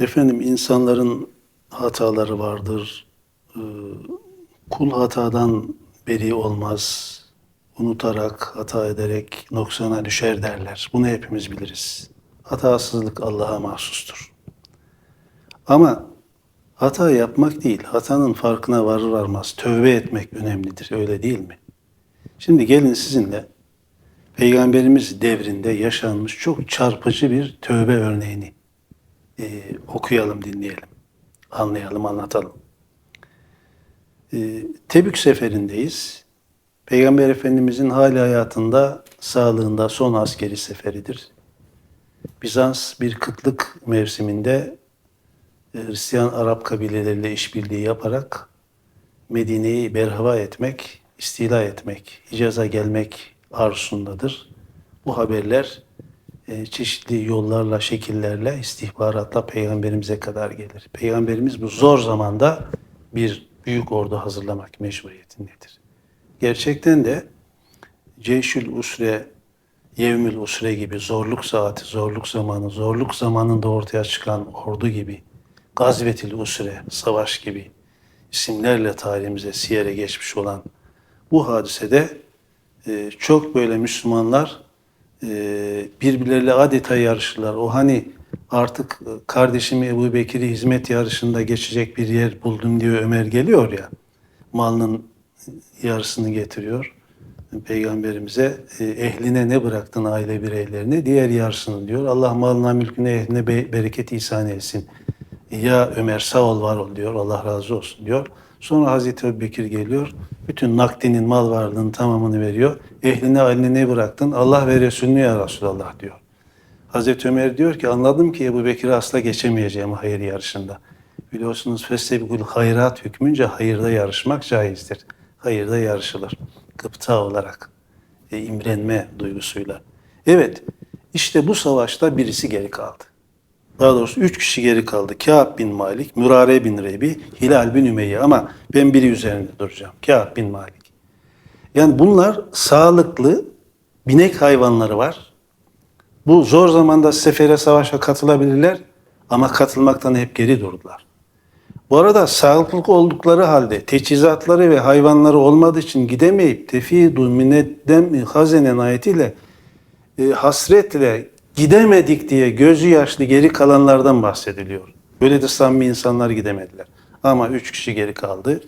Efendim insanların hataları vardır. Ee, Kul hatadan beri olmaz. Unutarak, hata ederek noksana düşer derler. Bunu hepimiz biliriz. Hatasızlık Allah'a mahsustur. Ama hata yapmak değil, hatanın farkına varır varmaz tövbe etmek önemlidir. Öyle değil mi? Şimdi gelin sizinle Peygamberimiz devrinde yaşanmış çok çarpıcı bir tövbe örneğini e, okuyalım, dinleyelim, anlayalım, anlatalım. E, Tebük seferindeyiz. Peygamber Efendimizin hali hayatında, sağlığında son askeri seferidir. Bizans bir kıtlık mevsiminde e, Hristiyan Arap kabileleriyle işbirliği yaparak Medine'yi berhava etmek, istila etmek, Hicaz'a gelmek arzusundadır. Bu haberler çeşitli yollarla, şekillerle, istihbaratla peygamberimize kadar gelir. Peygamberimiz bu zor zamanda bir büyük ordu hazırlamak mecburiyetindedir. Gerçekten de Ceyşül Usre, Yevmül Usre gibi zorluk saati, zorluk zamanı, zorluk zamanında ortaya çıkan ordu gibi, Gazvetil Usre, savaş gibi isimlerle tarihimize, siyere geçmiş olan bu hadisede e, çok böyle Müslümanlar e, birbirleriyle adeta yarışırlar. O hani artık e, kardeşimi Ebu Bekir'i hizmet yarışında geçecek bir yer buldum diyor Ömer geliyor ya. Malının yarısını getiriyor. Peygamberimize e, ehline ne bıraktın aile bireylerine? Diğer yarısını diyor. Allah malına mülküne ehline be- bereket ihsan etsin. Ya Ömer sağ ol var ol diyor. Allah razı olsun diyor. Sonra Hazreti Ebubekir geliyor. Bütün nakdinin mal varlığının tamamını veriyor. Ehline ailine ne bıraktın? Allah ve Resulüne ya Resulallah diyor. Hazreti Ömer diyor ki anladım ki Ebu Bekir'i asla geçemeyeceğim hayır yarışında. Biliyorsunuz festebikul hayrat hükmünce hayırda yarışmak caizdir. Hayırda yarışılır. Gıpta olarak, e, imrenme duygusuyla. Evet, işte bu savaşta birisi geri kaldı. Daha doğrusu üç kişi geri kaldı. Kâb bin Malik, Mürare bin Rebi, Hilal bin Ümeyye ama ben biri üzerinde duracağım. Kâb bin Malik. Yani bunlar sağlıklı binek hayvanları var. Bu zor zamanda sefere savaşa katılabilirler ama katılmaktan hep geri durdular. Bu arada sağlıklı oldukları halde teçhizatları ve hayvanları olmadığı için gidemeyip tefidu mineddem hazenen ayetiyle e, hasretle gidemedik diye gözü yaşlı geri kalanlardan bahsediliyor. Böyle de samimi insanlar gidemediler. Ama üç kişi geri kaldı.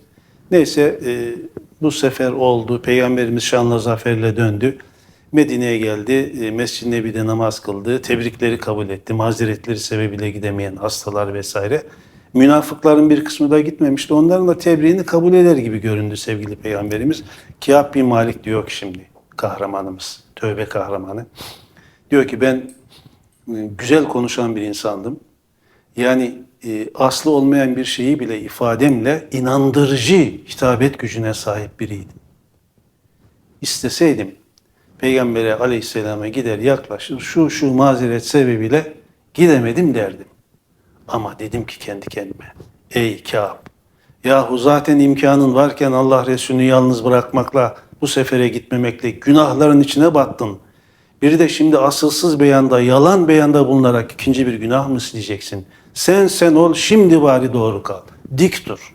Neyse e, bu sefer oldu. Peygamberimiz şanla zaferle döndü. Medine'ye geldi. E, Mescid-i Nebi'de namaz kıldı. Tebrikleri kabul etti. Mazeretleri sebebiyle gidemeyen hastalar vesaire. Münafıkların bir kısmı da gitmemişti. Onların da tebriğini kabul eder gibi göründü sevgili Peygamberimiz. Kâb bin Malik diyor ki şimdi kahramanımız, tövbe kahramanı. Diyor ki ben e, güzel konuşan bir insandım. Yani e, aslı olmayan bir şeyi bile ifademle inandırıcı hitabet gücüne sahip biriydim. İsteseydim Peygamber'e aleyhisselama gider yaklaşır şu şu mazeret sebebiyle gidemedim derdim. Ama dedim ki kendi kendime ey Kâb yahu zaten imkanın varken Allah Resulü'nü yalnız bırakmakla bu sefere gitmemekle günahların içine battın. Bir de şimdi asılsız beyanda, yalan beyanda bulunarak ikinci bir günah mı sileyeceksin? Sen sen ol, şimdi bari doğru kal. Dik dur.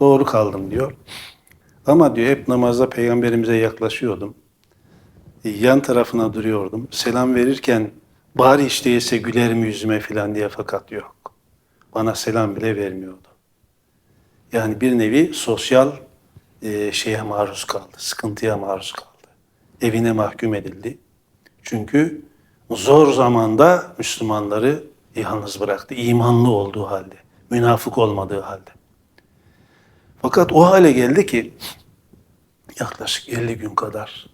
Doğru kaldım diyor. Ama diyor hep namazda peygamberimize yaklaşıyordum. Yan tarafına duruyordum. Selam verirken bari hiç değilse güler mi yüzüme filan diye fakat yok. Bana selam bile vermiyordu. Yani bir nevi sosyal e, şeye maruz kaldı, sıkıntıya maruz kaldı. Evine mahkum edildi. Çünkü zor zamanda Müslümanları yalnız bıraktı. imanlı olduğu halde, münafık olmadığı halde. Fakat o hale geldi ki yaklaşık 50 gün kadar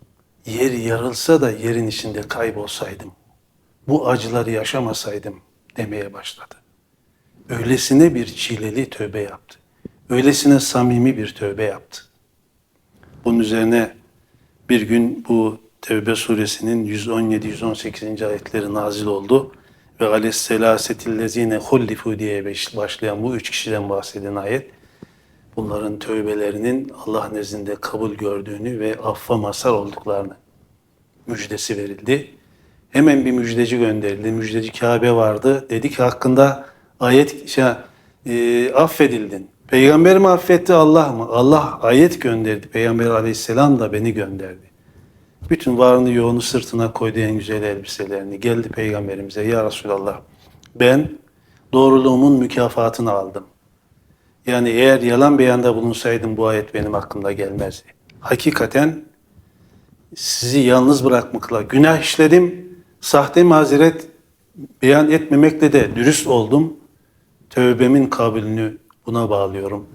yeri yarılsa da yerin içinde kaybolsaydım, bu acıları yaşamasaydım demeye başladı. Öylesine bir çileli tövbe yaptı. Öylesine samimi bir tövbe yaptı. Bunun üzerine bir gün bu Tevbe suresinin 117-118. ayetleri nazil oldu. Ve aleyhisselâsetillezine hullifu diye başlayan bu üç kişiden bahseden ayet bunların tövbelerinin Allah nezdinde kabul gördüğünü ve affa mazhar olduklarını müjdesi verildi. Hemen bir müjdeci gönderildi. Müjdeci Kabe vardı. Dedi ki hakkında Ayet şey, e, affedildin. Peygamber mi affetti Allah mı? Allah ayet gönderdi. Peygamber aleyhisselam da beni gönderdi. Bütün varını yoğunu sırtına koydu en güzel elbiselerini. Geldi peygamberimize ya Resulallah ben doğruluğumun mükafatını aldım. Yani eğer yalan beyanda bulunsaydım bu ayet benim hakkımda gelmezdi. Hakikaten sizi yalnız bırakmakla günah işledim. Sahte mazeret beyan etmemekle de dürüst oldum. Tövbemin kabulünü buna bağlıyorum.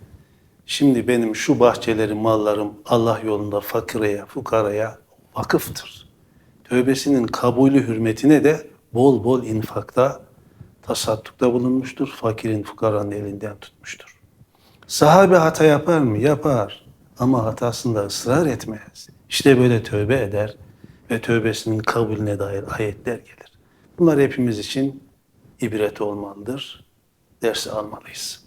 Şimdi benim şu bahçelerim, mallarım Allah yolunda fakireye, fukaraya vakıftır. Tövbesinin kabulü hürmetine de bol bol infakta, tasaddukta bulunmuştur. Fakirin, fukaranın elinden tutmuştur. Sahabe hata yapar mı? Yapar. Ama hatasında ısrar etmez. İşte böyle tövbe eder ve tövbesinin kabulüne dair ayetler gelir. Bunlar hepimiz için ibret olmalıdır. Dersi almalıyız.